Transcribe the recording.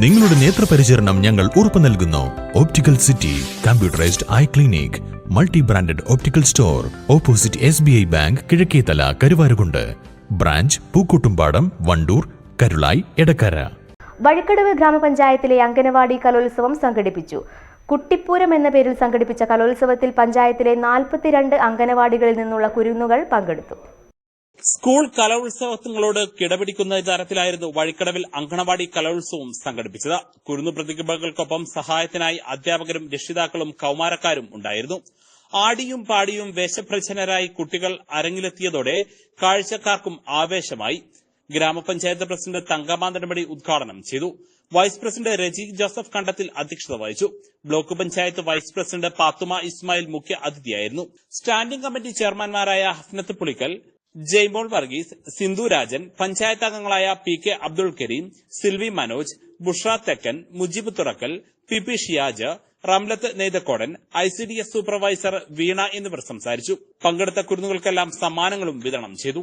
നിങ്ങളുടെ നേത്രപരിചരണം ഞങ്ങൾ ഉറപ്പു നൽകുന്നു. Optical city computerised eye clinic multi branded optical store opposite S B I bank Kizhakkethala Karuvarakundu. Branch Pookkottumpadam Wandoor Karulai Edakkara. Vazhikkadavu ഗ്രാമപഞ്ചായത്തിലെ അംഗനവാടി കലോത്സവം സംഘടിപ്പിച്ചു. കുട്ടിപ്പൂരം എന്ന പേരിൽ സംഘടിപ്പിച്ച കലോത്സവത്തിൽ പഞ്ചായത്തിലെ നാൽപ്പത്തിരണ്ട് അംഗനവാടികളിൽ നിന്നുള്ള കുരുന്നുകൾ പങ്കെടുത്തു. സ്കൂൾ കലോത്സവങ്ങളോട് കിടപിടിക്കുന്ന തരത്തിലായിരുന്നു വഴിക്കടവിൽ അങ്കണവാടി കലോത്സവം സംഘടിപ്പിച്ചത്. കുരുന്നു പ്രതിഭകൾക്കൊപ്പം സഹായത്തിനായി അധ്യാപകരും രക്ഷിതാക്കളും കൌമാരക്കാരും ഉണ്ടായിരുന്നു. ആടിയും പാടിയും വേഷപ്രച്ഛന്നരായി കുട്ടികൾ അരങ്ങിലെത്തിയതോടെ കാഴ്ചക്കാർക്കും ആവേശമായി. ഗ്രാമപഞ്ചായത്ത് പ്രസിഡന്റ് തങ്കമാന്തനപടി ഉദ്ഘാടനം ചെയ്തു. Vice president Reji Joseph Kandathil അധ്യക്ഷത വഹിച്ചു. Block panchayat vice president Pathuma Ismail മുഖ്യ അതിഥിയായിരുന്നു. സ്റ്റാൻഡിംഗ് കമ്മിറ്റി ചെയർമാൻമാരായ ഹസ്നത്ത് പുളിക്കൽ ജെയ്മോൾ വർഗീസ് സിന്ധു രാജൻ പഞ്ചായത്ത് അംഗങ്ങളായ P K Abdul Karim Silvi Manoj Bushra Thekkan Mujeeb Thurakkal P P Shiyaj Ramlath Neythakkodan I C D S supervisor Veena എന്നിവർ സംസാരിച്ചു. പങ്കെടുത്ത കുരുന്നുകൾക്കെല്ലാം സമ്മാനങ്ങളും വിതരണം ചെയ്തു.